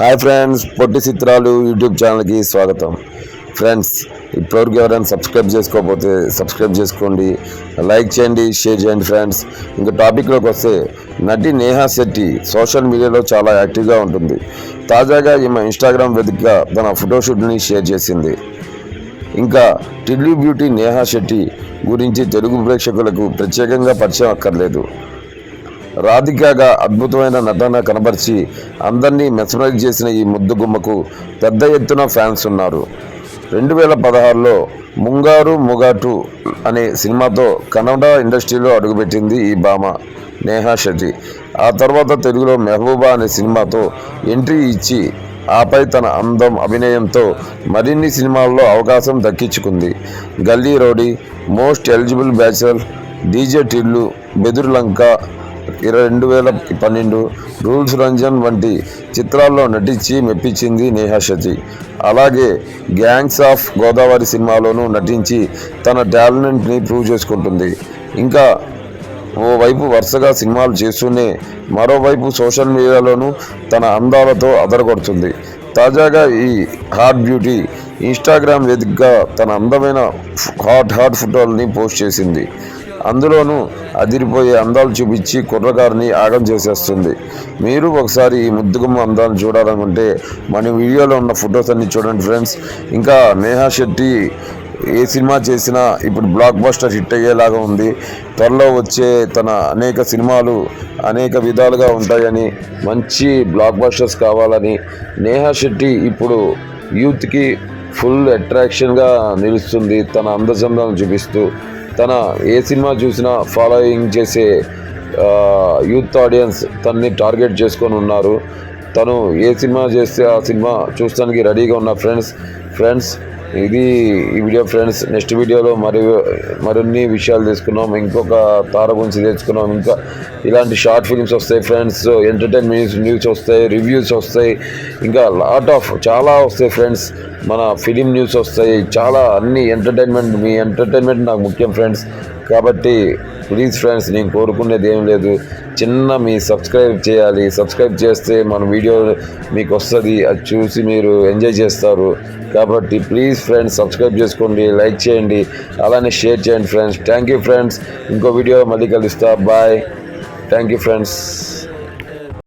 Hi friends పొట్టి చిత్రాలు YouTube ఛానల్కి స్వాగతం. ఫ్రెండ్స్ ఇప్పటివరకు ఎవరైనా సబ్స్క్రైబ్ చేసుకోకపోతే సబ్స్క్రైబ్ చేసుకోండి లైక్ చేయండి షేర్ చేయండి ఫ్రెండ్స్. ఇంకా టాపిక్లోకి వస్తే నటి నేహా శెట్టి సోషల్ మీడియాలో చాలా యాక్టివ్గా ఉంటుంది. తాజాగా ఈమె ఇన్స్టాగ్రామ్ వేదికగా తన ఫోటోషూట్ని షేర్ చేసింది. ఇంకా టిడ్లీ బ్యూటీ నేహా శెట్టి గురించి తెలుగు ప్రేక్షకులకు ప్రత్యేకంగా పరిచయం అక్కర్లేదు. రాధికగా అద్భుతమైన నటన కనబరిచి అందరినీ మెస్మరైజ్ చేసిన ఈ ముద్దుగుమ్మకు పెద్ద ఎత్తున ఫ్యాన్స్ ఉన్నారు. రెండు వేల పదహారులో ముంగారు ముగాటు అనే సినిమాతో కన్నడ ఇండస్ట్రీలో అడుగుపెట్టింది ఈ భామ నేహా శెట్టి ఆ తర్వాత తెలుగులో మెహబూబా అనే సినిమాతో ఎంట్రీ ఇచ్చి ఆపై తన అందం అభినయంతో మరిన్ని సినిమాల్లో అవకాశం దక్కించుకుంది. Gully rowdy most eligible bachelor DJ Tillu Bedurulanka ఇరవై రెండు వేల పన్నెండు రూల్స్ రంజన్ వంటి చిత్రాల్లో నటించి మెప్పించింది నేహా శెట్టి అలాగే గ్యాంగ్స్ ఆఫ్ గోదావరి సినిమాలోనూ నటించి తన టాలెంట్ని ప్రూవ్ చేసుకుంటుంది. ఇంకా ఓవైపు వరుసగా సినిమాలు చేస్తూనే మరోవైపు సోషల్ మీడియాలోనూ తన అందాలతో అదరగొడుతుంది. తాజాగా ఈ హాట్ బ్యూటీ ఇన్స్టాగ్రామ్ వేదికగా తన అందమైన హాట్ హాట్ ఫోటోల్ని పోస్ట్ చేసింది. అందులోనూ అదిరిపోయే అందాలు చూపించి కుర్రకారుని ఆగం చేసేస్తుంది. మీరు ఒకసారి ఈ ముద్దుగుమ్మ అందాలను చూడాలనుకుంటే మన వీడియోలో ఉన్న ఫొటోస్ అన్ని చూడండి ఫ్రెండ్స్. ఇంకా నేహా శెట్టి ఏ సినిమా చేసినా ఇప్పుడు బ్లాక్ బస్టర్ హిట్ అయ్యేలాగా ఉంది. త్వరలో వచ్చే తన అనేక సినిమాలు అనేక విధాలుగా ఉంటాయని మంచి బ్లాక్ బస్టర్స్ కావాలని నేహా శెట్టి ఇప్పుడు యూత్కి ఫుల్ అట్రాక్షన్గా నిలుస్తుంది తన అందచందాలను చూపిస్తూ. తన ఏ సినిమా చూసినా ఫాలోయింగ్ చేసే యూత్ ఆడియన్స్ తనని టార్గెట్ చేసుకొని ఉన్నారు. తను ఏ సినిమా చేస్తే ఆ సినిమా చూస్తానికి రెడీగా ఉన్న ఫ్రెండ్స్ ఫ్రెండ్స్ ఇది ఈ వీడియో ఫ్రెండ్స్ నెక్స్ట్ వీడియోలో మరి మరిన్ని విషయాలు తెలుసుకున్నాం. ఇంకొక తార గురించి తెచ్చుకున్నాం ఇంకా ఇలాంటి షార్ట్ ఫిల్మ్స్ వస్తాయి ఫ్రెండ్స్ ఎంటర్టైన్మెంట్ న్యూస్ వస్తాయి రివ్యూస్ వస్తాయి. ఇంకా లాట్ ఆఫ్ చాలా వస్తాయి ఫ్రెండ్స్. మన ఫిలిం న్యూస్ వస్తాయి. చాలా అన్ని ఎంటర్టైన్మెంట్ మీ ఎంటర్టైన్మెంట్ నాకు ముఖ్యం ఫ్రెండ్స్. కాబట్టి ప్లీజ్ ఫ్రెండ్స్ నేను కోరుకునేది ఏం లేదు. చిన్న మీ సబ్స్క్రైబ్ చేయాలి. సబ్స్క్రైబ్ చేస్తే మన వీడియో మీకు వస్తుంది. అది చూసి మీరు ఎంజాయ్ చేస్తారు. కాబట్టి ప్లీజ్ ఫ్రెండ్స్ సబ్స్క్రైబ్ చేసుకోండి లైక్ చేయండి అలానే షేర్ చేయండి ఫ్రెండ్స్. Thank you friends. ఇంకో వీడియో మళ్ళీ కలుస్తా. బాయ్. Thank you friends.